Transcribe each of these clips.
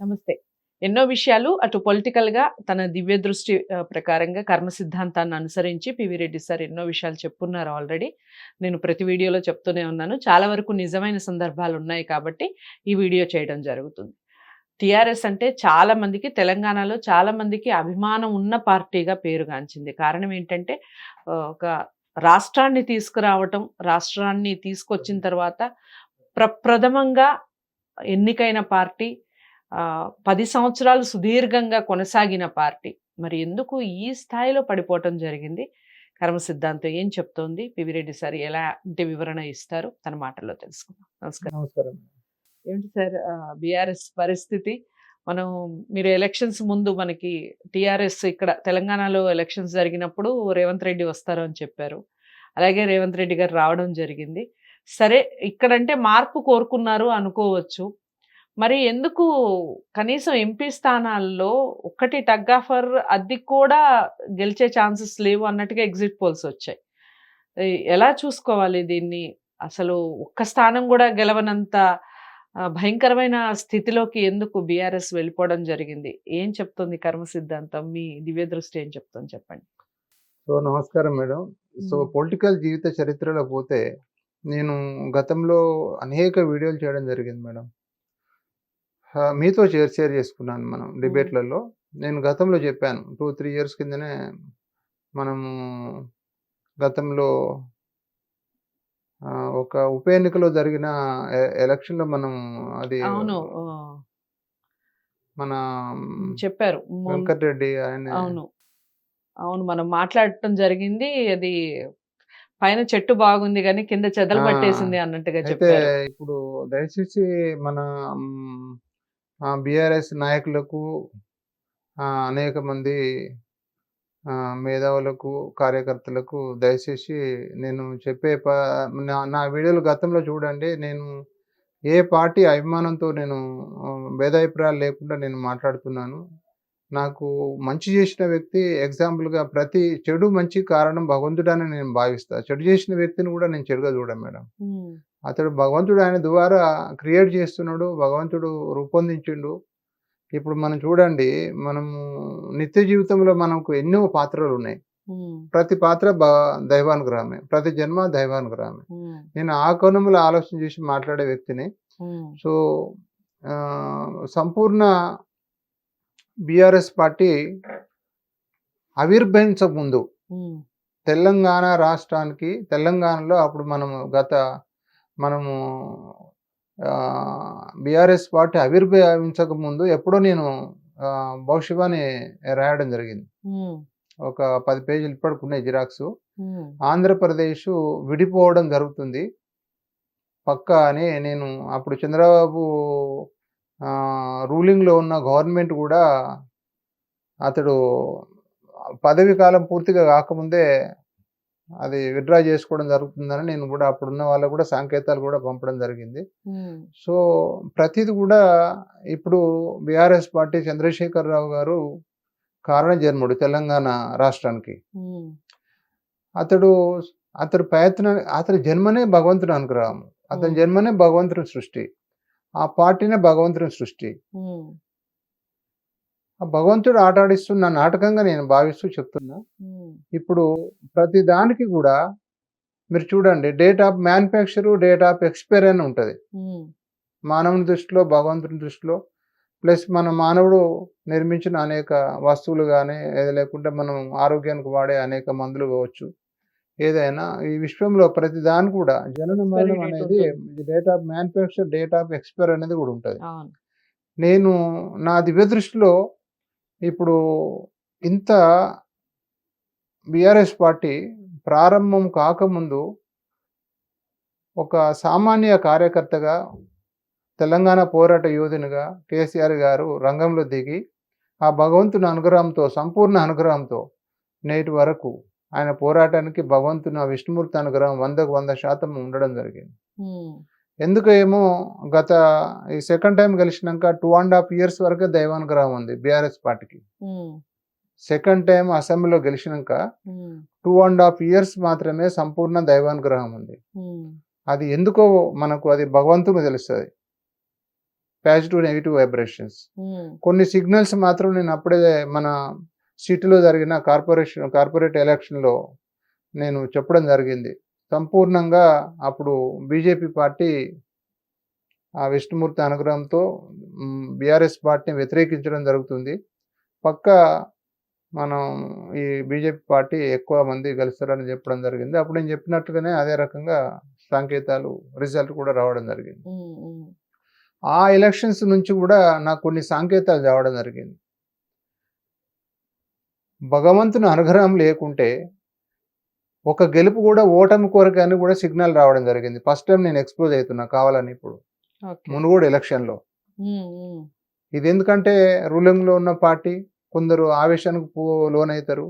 నమస్తే. ఎన్నో విషయాలు అటు పొలిటికల్గా తన దివ్య దృష్టి ప్రకారంగా కర్మ సిద్ధాంతాన్ని అనుసరించి పివి రెడ్డి సార్ ఎన్నో విషయాలు చెప్పున్నారు ఆల్రెడీ నేను ప్రతి వీడియోలో చెప్తూనే ఉన్నాను. చాలా వరకు నిజమైన సందర్భాలు ఉన్నాయి కాబట్టి ఈ వీడియో చేయడం జరుగుతుంది. టీఆర్ఎస్ అంటే చాలా మందికి తెలంగాణలో చాలా మందికి అభిమానం ఉన్న పార్టీగా పేరుగాంచింది కారణం ఏంటంటే ఒక రాష్ట్రాన్ని తీసుకురావటం రాష్ట్రాన్ని తీసుకొచ్చిన తర్వాత ప్రప్రథమంగా ఎన్నికైన పార్టీ పది సంవత్సరాలు సుదీర్ఘంగా కొనసాగిన పార్టీ. మరి ఎందుకు ఈ స్థాయిలో పడిపోవటం జరిగింది? కర్మ సిద్ధాంతం ఏం చెప్తోంది? పివిరెడ్డి సార్ ఎలా అంటే వివరణ ఇస్తారు? తన మాటల్లో తెలుసుకుందాం. నమస్కారం. నమస్కారం. ఏంటి సార్? బీఆర్ఎస్ పరిస్థితి? మనం మీరు ఎలక్షన్స్ ముందు మనకి టీఆర్ఎస్ ఇక్కడ తెలంగాణలో ఎలక్షన్స్ జరిగినప్పుడు రేవంత్ రెడ్డి వస్తారు అని చెప్పారు. అలాగే రేవంత్ రెడ్డి గారు రావడం జరిగింది. సరే ఇక్కడంటే మార్పు కోరుకున్నారు అనుకోవచ్చు. మరి ఎందుకు కనీసం ఎంపీ స్థానాల్లో ఒక్కటి టగ్ ఆఫర్ అది కూడా గెలిచే ఛాన్సెస్ లేవు అన్నట్టుగా ఎగ్జిట్ పోల్స్ వచ్చాయి. ఎలా చూసుకోవాలి దీన్ని? అసలు ఒక్క స్థానం కూడా గెలవనంత భయంకరమైన స్థితిలోకి ఎందుకు బీఆర్ఎస్ వెళ్ళిపోవడం జరిగింది? ఏం చెప్తుంది కర్మ సిద్ధాంతం? మీ దివ్య దృష్టి ఏం చెప్తుంది చెప్పండి. సో నమస్కారం మేడం. సో. పొలిటికల్ జీవిత చరిత్రలో పోతే నేను గతంలో అనేక వీడియోలు చేయడం జరిగింది మేడం. మీతో షేర్ షేర్ చేసుకున్నాను మనం డిబేట్లలో. నేను గతంలో చెప్పాను టూ త్రీ ఇయర్స్ కిందనే మనము గతంలో ఒక ఉప ఎన్నికలో జరిగిన ఎలక్షన్లో మనం అది మన చెప్పారు. వెంకటరెడ్డి ఆయన అవును. అవును మనం మాట్లాడటం జరిగింది. అది పైన చెట్టు బాగుంది కానీ కింద చెదలు పట్టేసింది అన్నట్టుగా చెప్పారు. ఇప్పుడు దయచేసి మన బీఆర్ఎస్ నాయకులకు ఆ, అనేక మంది మేధావులకు కార్యకర్తలకు దయచేసి నేను చెప్పే ప నా నా వీడియోలు గతంలో చూడండి. నేను ఏ పార్టీ అభిమానంతో నేను భేదాభిప్రాయాలు లేకుండా నేను మాట్లాడుతున్నాను. నాకు మంచి చేసిన వ్యక్తి ఎగ్జాంపుల్గా ప్రతి చెడు మంచి కారణం భగవంతుడని నేను భావిస్తా. చెడు చేసిన వ్యక్తిని కూడా నేను చెడుగా చూడను మేడం. అతడు భగవంతుడు ఆయన ద్వారా క్రియేట్ చేస్తున్నాడు భగవంతుడు రూపొందించిండు. ఇప్పుడు మనం చూడండి మనము నిత్య జీవితంలో మనకు ఎన్నో పాత్రలు ఉన్నాయి. ప్రతి పాత్ర దైవానుగ్రహమే ప్రతి జన్మ దైవానుగ్రహమే. నేను ఆ కోణంలో ఆలోచన చేసి మాట్లాడే వ్యక్తిని. సో సంపూర్ణ బీఆర్ఎస్ పార్టీ ఆవిర్భవించక ముందు తెలంగాణ రాష్ట్రానికి తెలంగాణలో అప్పుడు మనము గత మనము బీఆర్ఎస్ పార్టీ ఆవిర్భవించక ముందు ఎప్పుడో నేను భవిష్యవాణి రాయడం జరిగింది. ఒక పది పేజీలు ఇప్పటికి ఉన్నాయి జిరాక్స్. ఆంధ్రప్రదేశ్ విడిపోవడం జరుగుతుంది. పక్కా అని నేను అప్పుడు చంద్రబాబు రూలింగ్లో ఉన్న గవర్నమెంట్ కూడా అతడు పదవి కాలం పూర్తిగా కాకముందే అది విత్డ్రా చేసుకోవడం జరుగుతుందని నేను కూడా అప్పుడున్న వాళ్ళకు కూడా సంకేతాలు కూడా పంపడం జరిగింది. సో ప్రతిది కూడా ఇప్పుడు బీఆర్ఎస్ పార్టీ చంద్రశేఖర్ రావు గారు కారణ జన్ముడు తెలంగాణ రాష్ట్రానికి. అతడు అతడు ప్రయత్న అతని జన్మనే భగవంతుని అనుగ్రహం అతని. జన్మనే భగవంతుని సృష్టి. ఆ పార్టీనే భగవంతుని సృష్టి. భగవంతుడు ఆట ఆడిస్తున్న నాటకంగా నేను భావిస్తూ చెప్తున్నా. ఇప్పుడు ప్రతి దానికి కూడా మీరు చూడండి date of manufacture date of expire అని ఉంటుంది. మానవుని దృష్టిలో భగవంతుని దృష్టిలో ప్లస్ మన మానవుడు నిర్మించిన అనేక వస్తువులు కానీ ఏది లేకుంటే మనం ఆరోగ్యానికి వాడే అనేక మందులు కావచ్చు. ఏదైనా ఈ విశ్వంలో ప్రతి దాని కూడా జనన మరణం అనేది date of manufacture date of expire అనేది కూడా ఉంటుంది. నేను నా దివ్య దృష్టిలో ఇప్పుడు ఇంత బీఆర్ఎస్ పార్టీ ప్రారంభం కాకముందు ఒక సామాన్య కార్యకర్తగా తెలంగాణ పోరాట యోధునిగా కేసీఆర్ గారు రంగంలో దిగి ఆ భగవంతుని అనుగ్రహంతో సంపూర్ణ అనుగ్రహంతో నేటి వరకు ఆయన పోరాటానికి భగవంతుని ఆ విష్ణుమూర్తి అనుగ్రహం వందకు వంద శాతం ఉండడం జరిగింది. ఎందుకు ఏమో గత ఈ సెకండ్ టైం గెలిచినాక టూ అండ్ హాఫ్ ఇయర్స్ వరకే దైవానుగ్రహం ఉంది బీఆర్ఎస్ పార్టీకి. సెకండ్ టైం అసెంబ్లీలో గెలిచినాక టూ అండ్ హాఫ్ ఇయర్స్ మాత్రమే సంపూర్ణ దైవానుగ్రహం ఉంది. అది ఎందుకో మనకు అది భగవంతుని తెలుస్తుంది. పాజిటివ్ నెగిటివ్ వైబ్రేషన్స్ కొన్ని సిగ్నల్స్ మాత్రం నేను అప్పుడే మన సిటీలో జరిగిన కార్పొరేషన్ కార్పొరేట్ ఎలక్షన్లో నేను చెప్పడం జరిగింది. సంపూర్ణంగా అప్పుడు బీజేపీ పార్టీ ఆ విష్ణుమూర్తి అనుగ్రహంతో బీఆర్ఎస్ పార్టీని వ్యతిరేకించడం జరుగుతుంది. పక్క మనం ఈ బీజేపీ పార్టీ ఎక్కువ మంది గెలుస్తారని చెప్పడం జరిగింది. అప్పుడు నేను చెప్పినట్టుగానే అదే రకంగా సంకేతాలు రిజల్ట్ కూడా రావడం జరిగింది. ఆ ఎలక్షన్స్ నుంచి కూడా నాకు కొన్ని సంకేతాలు రావడం జరిగింది. భగవంతుని అనుగ్రహం లేకుంటే ఒక గెలుపు కూడా ఓటమి కొరకు అని కూడా సిగ్నల్ రావడం జరిగింది. ఫస్ట్ టైం నేను ఎక్స్పోజ్ అవుతున్నా కావాలని ఇప్పుడు. మునుగోడు ఎలక్షన్లో. ఇది ఎందుకంటే రూలింగ్లో ఉన్న పార్టీ కొందరు ఆవేశానికి లోనవుతారు.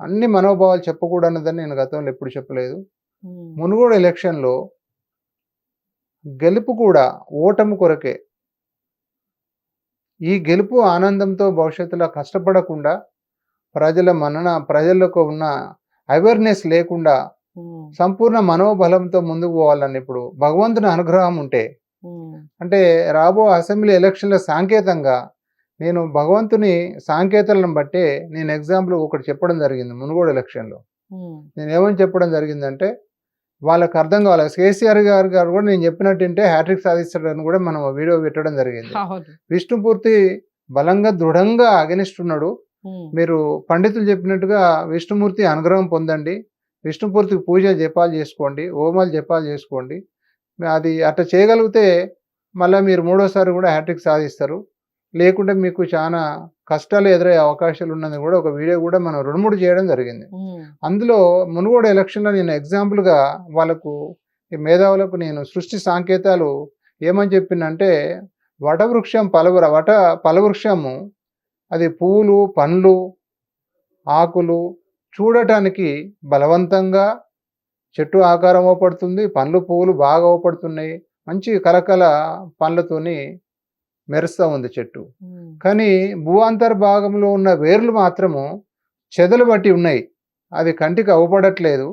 అన్ని మనోభావాలు చెప్పకూడదన్నదని నేను గతంలో ఎప్పుడు చెప్పలేదు. మునుగోడు ఎలక్షన్లో గెలుపు కూడా ఓటమి కొరకే. ఈ గెలుపు ఆనందంతో భవిష్యత్తులో కష్టపడకుండా ప్రజల మన్నన ప్రజలకు ఉన్న అవేర్నెస్ లేకుండా సంపూర్ణ మనోబలంతో ముందుకు పోవాలని ఇప్పుడు భగవంతుని అనుగ్రహం ఉంటే అంటే రాబో అసెంబ్లీ ఎలక్షన్ల సాంకేతంగా నేను భగవంతుని సాంకేతాలను బట్టే నేను ఎగ్జాంపుల్ ఒకటి చెప్పడం జరిగింది మునుగోడు ఎలక్షన్లో. నేను ఏమని చెప్పడం జరిగిందంటే వాళ్ళకి అర్థం కావాలి. కేసీఆర్ గారు గారు కూడా నేను చెప్పినట్టుంటే హ్యాట్రిక్ సాధిస్తాడని కూడా మనం వీడియో పెట్టడం జరిగింది. విష్ణుపూర్తి బలంగా దృఢంగా అగనిస్తున్నాడు మీరు పండితులు చెప్పినట్టుగా విష్ణుమూర్తి అనుగ్రహం పొందండి. విష్ణుమూర్తికి పూజ జపాలు చేసుకోండి. హోమాలు జపాలు చేసుకోండి. అది అట్లా చేయగలిగితే మళ్ళీ మీరు మూడోసారి కూడా హ్యాట్రిక్ సాధిస్తారు. లేకుంటే మీకు చాలా కష్టాలు ఎదురయ్యే అవకాశాలు ఉన్నది కూడా ఒక వీడియో కూడా మనం రెండు మూడు చేయడం జరిగింది. అందులో మునుగోడు ఎలక్షన్లో నేను ఎగ్జాంపుల్గా వాళ్ళకు మేధావులకు నేను సృష్టి సాంకేతాలు ఏమని చెప్పిందంటే వటవృక్షం పలవర వట పలవృక్షము అది పువ్వులు పండ్లు ఆకులు చూడటానికి బలవంతంగా చెట్టు ఆకారం అవపడుతుంది పండ్లు పువ్వులు బాగా అవపడుతున్నాయి. మంచి కలకల పండ్లతోని మెరుస్తూ ఉంది చెట్టు. కానీ భూఅంతర్ భాగంలో ఉన్న వేర్లు మాత్రము చెదలు బట్టి ఉన్నాయి. అది కంటికి అవపడట్లేదు.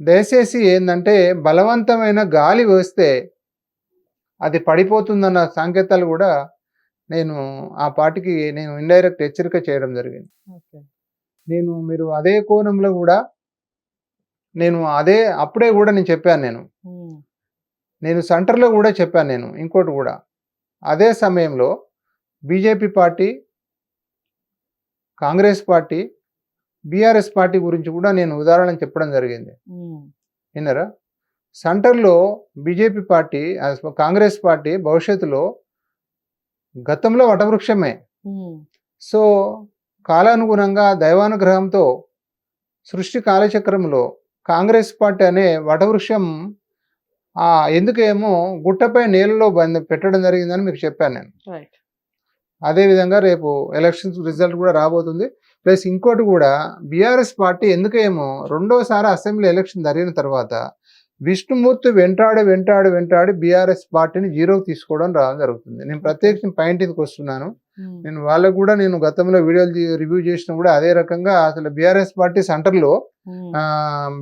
దయచేసి ఏంటంటే బలవంతమైన గాలి వేస్తే అది పడిపోతుందన్న సంకేతాలు కూడా నేను ఆ పార్టీకి నేను ఇండైరెక్ట్ హెచ్చరిక చేయడం జరిగింది. నేను మీరు అదే కోణంలో కూడా నేను అదే అప్పుడే కూడా నేను చెప్పాను నేను. నేను సెంటర్లో కూడా చెప్పాను నేను ఇంకోటి కూడా. అదే సమయంలో BJP party Congress party BRS party గురించి కూడా నేను ఉదాహరణ చెప్పడం జరిగింది. విన్నారా? సెంటర్లో బీజేపీ పార్టీ కాంగ్రెస్ పార్టీ భవిష్యత్తులో గతంలో వటవృక్షమే. సో కాలానుగుణంగా దైవానుగ్రహంతో సృష్టి కాలచక్రంలో కాంగ్రెస్ పార్టీ అనే వటవృక్షం ఆ, ఎందుకేమో గుట్టపై నీళ్ళలో బంద్ పెట్టడం జరిగిందని మీకు చెప్పాను నేను. అదేవిధంగా రేపు ఎలక్షన్స్ రిజల్ట్ కూడా రాబోతుంది. ప్లస్ ఇంకోటి కూడా బీఆర్ఎస్ పార్టీ ఎందుకేమో రెండోసారి అసెంబ్లీ ఎలక్షన్ జరిగిన తర్వాత విష్ణుమూర్తి వెంటాడి వెంటాడి వెంటాడి బీఆర్ఎస్ పార్టీని జీరోకి తీసుకోవడం రావడం జరుగుతుంది. నేను ప్రత్యేకించి పాయింట్ ఇదికి వస్తున్నాను. నేను వాళ్ళకు కూడా నేను గతంలో వీడియోలు రివ్యూ చేసిన కూడా అదే రకంగా అసలు బీఆర్ఎస్ పార్టీ సెంటర్లో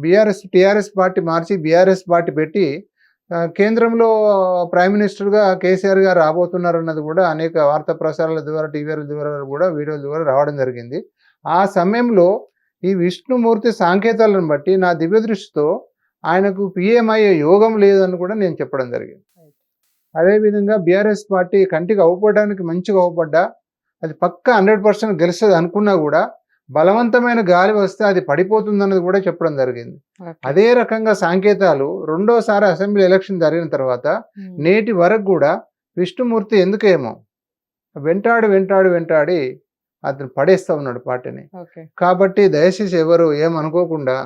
బీఆర్ఎస్ టీఆర్ఎస్ పార్టీ మార్చి బీఆర్ఎస్ పార్టీ పెట్టి కేంద్రంలో ప్రైమ్ మినిస్టర్గా కేసీఆర్ గారు రాబోతున్నారు అన్నది కూడా అనేక వార్తా ప్రసారాల ద్వారా టీవీల ద్వారా కూడా వీడియోల ద్వారా రావడం జరిగింది. ఆ సమయంలో ఈ విష్ణుమూర్తి సాంకేతాలను బట్టి నా దివ్య దృష్టితో ఆయనకు పిఎం అయ్యే యోగం లేదని కూడా నేను చెప్పడం జరిగింది. అదేవిధంగా బీఆర్ఎస్ పార్టీ కంటికి అవ్వపడడానికి మంచిగా అవ్వపడ్డా అది పక్క హండ్రెడ్ పర్సెంట్ గెలుస్తుంది అనుకున్నా కూడా బలవంతమైన గాలి వస్తే అది పడిపోతుందన్నది కూడా చెప్పడం జరిగింది. అదే రకంగా సంకేతాలు రెండోసారి అసెంబ్లీ ఎలక్షన్ జరిగిన తర్వాత నేటి వరకు కూడా విష్ణుమూర్తి ఎందుకేమో వెంటాడి వెంటాడి వెంటాడి అతను పడేస్తా ఉన్నాడు పార్టీని. కాబట్టి దయచేసి ఎవరు ఏమనుకోకుండా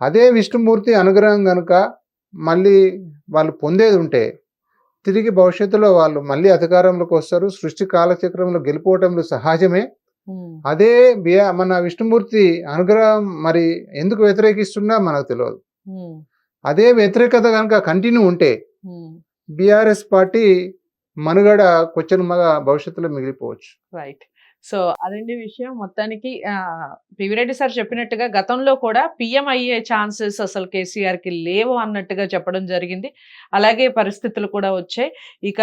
అదే విష్ణుమూర్తి అనుగ్రహం కనుక మళ్ళీ వాళ్ళు పొందేది ఉంటే తిరిగి భవిష్యత్తులో వాళ్ళు మళ్ళీ అధికారంలోకి వస్తారు సృష్టి కాలచక్రంలో గెలిపోవటంలో సహజమే. అదే బియా మన విష్ణుమూర్తి అనుగ్రహం మరి ఎందుకు వ్యతిరేకిస్తున్నా మనకు తెలియదు. అదే వ్యతిరేకత కనుక కంటిన్యూ ఉంటే బీఆర్ఎస్ పార్టీ మనుగడ క్వశ్చన్ మగా భవిష్యత్తులో మిగిలిపోవచ్చు. రైట్ సో అదండి విషయం మొత్తానికి పివిరెడ్డి సార్ చెప్పినట్టుగా గతంలో కూడా పిఎం అయ్యే ఛాన్సెస్ అసలు కేసీఆర్‌కి లేవు అన్నట్టుగా చెప్పడం జరిగింది. అలాగే పరిస్థితులు కూడా వచ్చాయి. ఇక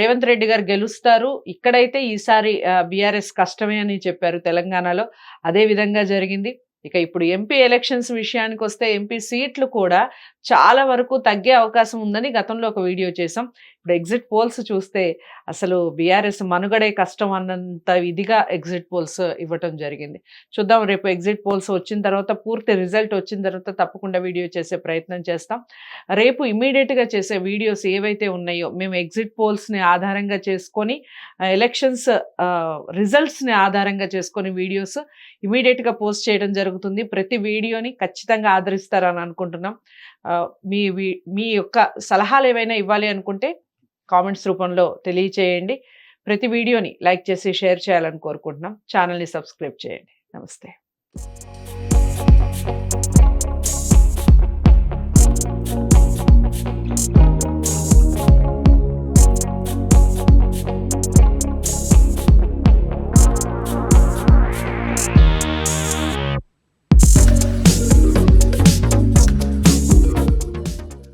రేవంత్ రెడ్డి గారు గెలుస్తారు. ఇక్కడైతే ఈసారి బీఆర్ఎస్ కష్టమే అని చెప్పారు తెలంగాణలో. అదే విధంగా జరిగింది. ఇక ఇప్పుడు ఎంపీ ఎలక్షన్స్ విషయానికి వస్తే ఎంపీ సీట్లు కూడా చాలా వరకు తగ్గే అవకాశం ఉందని గతంలో ఒక వీడియో చేసాం. ఇప్పుడు ఎగ్జిట్ పోల్స్ చూస్తే అసలు బీఆర్ఎస్ మనుగడే కష్టం అన్నంత ఇదిగా ఎగ్జిట్ పోల్స్ ఇవ్వటం జరిగింది. చూద్దాం రేపు ఎగ్జిట్ పోల్స్ వచ్చిన తర్వాత పూర్తి రిజల్ట్ వచ్చిన తర్వాత తప్పకుండా వీడియో చేసే ప్రయత్నం చేస్తాం. రేపు ఇమ్మీడియేట్‌గా చేసే వీడియోస్ ఏవైతే ఉన్నాయో మేము ఎగ్జిట్ పోల్స్‌ని ఆధారంగా చేసుకొని ఎలక్షన్స్ రిజల్ట్స్‌ని ఆధారంగా చేసుకొని వీడియోస్ ఇమీడియట్గా పోస్ట్ చేయడం జరుగుతుంది. ప్రతి వీడియోని ఖచ్చితంగా ఆదరిస్తారని అనుకుంటున్నాం. మీ మీ యొక్క సలహాలు ఏవైనా ఇవ్వాలి అనుకుంటే కామెంట్స్ రూపంలో తెలియచేయండి. ప్రతి వీడియోని లైక్ చేసి షేర్ చేయాలని కోరుకుంటున్నాం. ఛానల్ని సబ్స్క్రైబ్ చేయండి. నమస్తే.